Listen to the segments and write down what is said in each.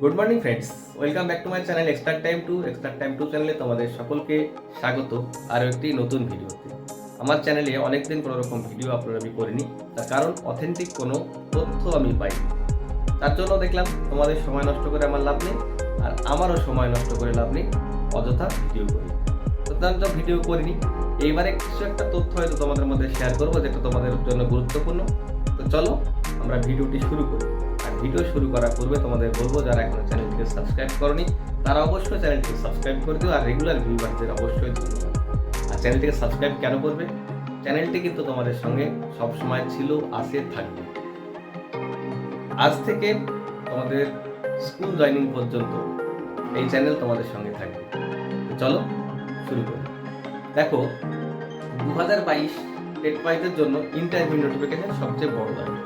Good morning friends welcome back to my channel extra time to extra time to চ্যানেলে তোমাদের সকলকে স্বাগত। আরও একটি নতুন ভিডিওতে। আমার চ্যানেলে অনেকদিন কোনো রকম ভিডিও আপলোড আমি করিনি। তার কারণ অথেন্টিক কোনো তথ্য আমি পাইনি। তার জন্য দেখলাম তোমাদের সময় নষ্ট করে আমার লাভ নেই আর আমারও সময় নষ্ট করে লাভ নেই, অযথা ভিডিও করি। তো ভিডিও করিনি। এইবারে কিছু একটা তথ্য হয়তো তোমাদের মধ্যে শেয়ার করব, যেটা তোমাদের জন্য গুরুত্বপূর্ণ। তো চলো আমরা ভিডিওটি শুরু করি। ভিডিও শুরু করার পূর্বে তোমাদের বলব, যারা এখনও চ্যানেলটিকে সাবস্ক্রাইব করনি, তারা অবশ্যই চ্যানেলটিকে সাবস্ক্রাইব করে দিও আর রেগুলার ভিউয়ারদের অবশ্যই ধন্যবাদ আর চ্যানেলটিকে সাবস্ক্রাইব কেন করবে? চ্যানেলটি কিন্তু তোমাদের সঙ্গে সবসময় ছিল, আছে, থাকবে। আজ থেকে তোমাদের স্কুল জয়নিং পর্যন্ত এই চ্যানেল তোমাদের সঙ্গে থাকবে। চলো, শুরু করি। দেখো দু হাজার বাইশ, টেট পাইদের জন্য ইন্টারভিউ নোটিফিকেশন সবচেয়ে বড় দাবি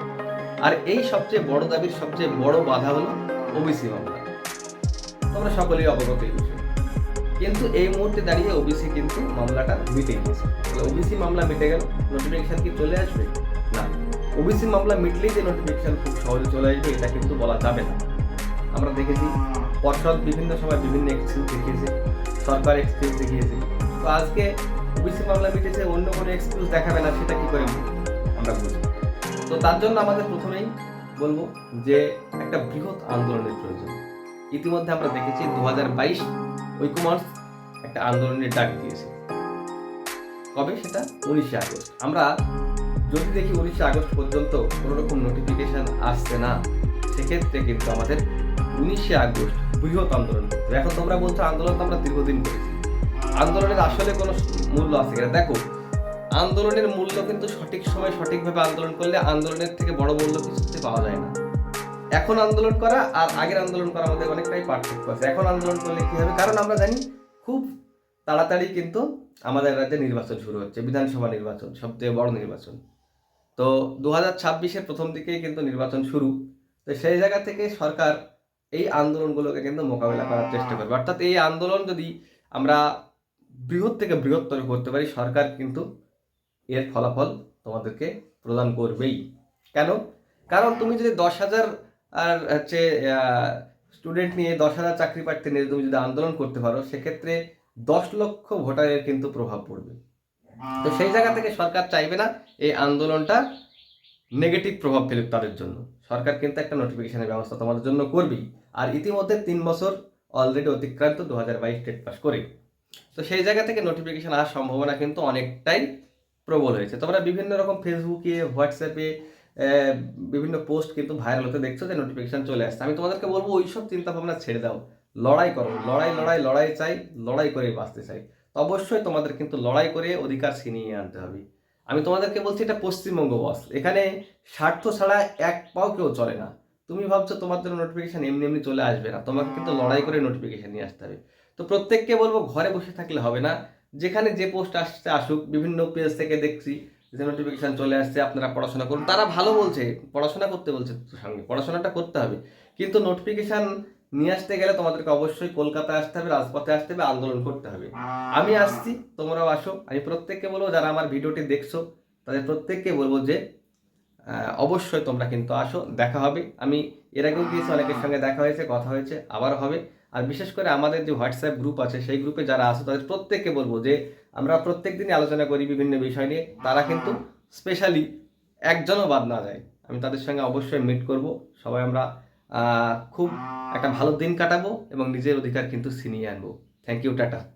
আর এই সবচেয়ে বড় দাবির সবচেয়ে বড় বাধা হলো ওবিসি মামলা। তোমরা সকলেই অবগত এই বিষয়ে। কিন্তু এই মুহূর্তে দাঁড়িয়ে ওবিসি কিন্তু মামলাটা মিটে তাহলে ওবিসি মামলা মিটে গেল নোটিফিকেশন কি চলে আসবে? না। ওবিসি মামলা মিটলেই যে নোটিফিকেশন খুব সহজে চলে আসবে, এটা কিন্তু বলা যাবে না। আমরা দেখেছি, পর্ষদ বিভিন্ন সময় বিভিন্ন এক্সকিউজ দেখিয়েছে, সরকার এক্সকিউজ দেখিয়েছে। তো আজকে ওবিসি মামলা মিটেছে, অন্য কোনো এক্সকিউজ দেখাবে না, সেটা কি করে আমরা বুঝি তো তার জন্য আমাদের প্রথমেই বলব যে একটা বৃহৎ আন্দোলনের প্রয়োজন। ইতিমধ্যে আমরা দেখেছি দু হাজার বাইশ ঐকুমার্স একটা আন্দোলনের ডাক দিয়েছে। কবে সেটা? উনিশে আগস্ট। আমরা যদি দেখি উনিশে আগস্ট পর্যন্ত কোনো রকম নোটিফিকেশন আসছে না, সেক্ষেত্রে কিন্তু আমাদের উনিশে আগস্ট বৃহৎ আন্দোলন এখন তোমরা বলছো আন্দোলন তো আমরা দীর্ঘদিন করেছি। আন্দোলনের আসলে কোনো মূল্য আছে কিনা? দেখো আন্দোলনের মূল্য কিন্তু সঠিক সময় সঠিকভাবে আন্দোলন করলে আন্দোলনের থেকে বড় মূল্য কিছুতে পাওয়া যায় না। এখন আন্দোলন করা আর আগের আন্দোলন করার মধ্যে অনেকটাই পার্থক্য আছে। এখন আন্দোলন করলে কি হবে? কারণ আমরা জানি খুব তাড়াতাড়ি কিন্তু আমাদের রাজ্যে নির্বাচন শুরু হচ্ছে, বিধানসভা নির্বাচন, সবচেয়ে বড় নির্বাচন। তো দু হাজার ছাব্বিশের প্রথম দিকেই কিন্তু নির্বাচন শুরু। তো সেই জায়গা থেকে সরকার এই আন্দোলনগুলোকে কিন্তু মোকাবিলা করার চেষ্টা করবে। অর্থাৎ এই আন্দোলন যদি আমরা বৃহৎ থেকে বৃহত্তর করতে পারি, সরকার কিন্তু এর ফলাফল তোমাদেরকে প্রদান করবেই। কেন? কারণ তুমি যদি দশ হাজার আর হচ্ছে স্টুডেন্ট নিয়ে দশ হাজার চাকরি প্রার্থী নিয়ে তুমি যদি আন্দোলন করতে পারো, সেক্ষেত্রে দশ লক্ষ ভোটারের কিন্তু প্রভাব পড়বে। তো সেই জায়গা থেকে সরকার চাইবে না এই আন্দোলনটা নেগেটিভ প্রভাব ফেলুক তাদের জন্য। সরকার কিন্তু একটা নোটিফিকেশনের ব্যবস্থা তোমাদের জন্য করবেই। আর ইতিমধ্যে তিন বছর অলরেডি অতিক্রান্ত দু হাজার বাইশ টেট পাস করে। তো সেই জায়গা থেকে নোটিফিকেশন আসার সম্ভাবনা কিন্তু অনেকটাই প্রবল হয়েছে। তোমরা বিভিন্ন রকম ফেসবুকে হোয়াটসঅ্যাপে বিভিন্ন পোস্ট কিন্তু ভাইরাল হতে দেখছ যে নোটিফিকেশান চলে আসছে। আমি তোমাদেরকে বলব ওই সব চিন্তা ভাবনা ছেড়ে দাও। লড়াই করো। লড়াই লড়াই লড়াই চাই, লড়াই করে বাঁচতে চাই। অবশ্যই তোমাদের কিন্তু লড়াই করে অধিকার ছিনিয়ে আনতে হবে। আমি তোমাদেরকে বলছি এটা পশ্চিমবঙ্গ বস এখানে স্বার্থ ছাড়া এক পাও কেউ চলে না। তুমি ভাবছ তোমার জন্য নোটিফিকেশন এমনি এমনি চলে আসবে না। তোমাকে কিন্তু লড়াই করে নোটিফিকেশান নিয়ে আসতে হবে। তো প্রত্যেককে বলব ঘরে বসে থাকলে হবে না। যেখানে যে পোস্ট আসছে আসুক বিভিন্ন পেজ থেকে দেখছি যে নোটিফিকেশন চলে আসছে আপনারা পড়াশোনা করুন। তারা ভালো বলছে পড়াশোনা করতে বলছে সঙ্গে পড়াশোনাটা করতে হবে। কিন্তু নোটিফিকেশন নিয়ে আসতে গেলে তোমাদেরকে অবশ্যই কলকাতায় আসতে হবে রাজপথে আসতে হবে আন্দোলন করতে হবে। আমি আসছি তোমরাও আসো। আমি প্রত্যেককে বলব যারা আমার ভিডিওটি দেখছ তাদের প্রত্যেককে বলব যে অবশ্যই তোমরা কিন্তু আসো দেখা হবে। আমি এর আগেও গিয়েছি অনেকের সঙ্গে দেখা হয়েছে কথা হয়েছে আবার হবে। আর বিশেষ করে আমাদের যে হোয়াটসঅ্যাপ গ্রুপ আছে সেই গ্রুপে যারা আছে তাদের প্রত্যেককে বলব যে আমরা প্রত্যেক দিনই আলোচনা করি বিভিন্ন বিষয় নিয়ে। তারা কিন্তু স্পেশালি একজনও বাদ না যায়। আমি তাদের সঙ্গে অবশ্যই মিট করব। সবাই আমরা খুব একটা ভালো দিন কাটাবো এবং নিজের অধিকার কিন্তু ছিনিয়ে আনব। Thank you tata.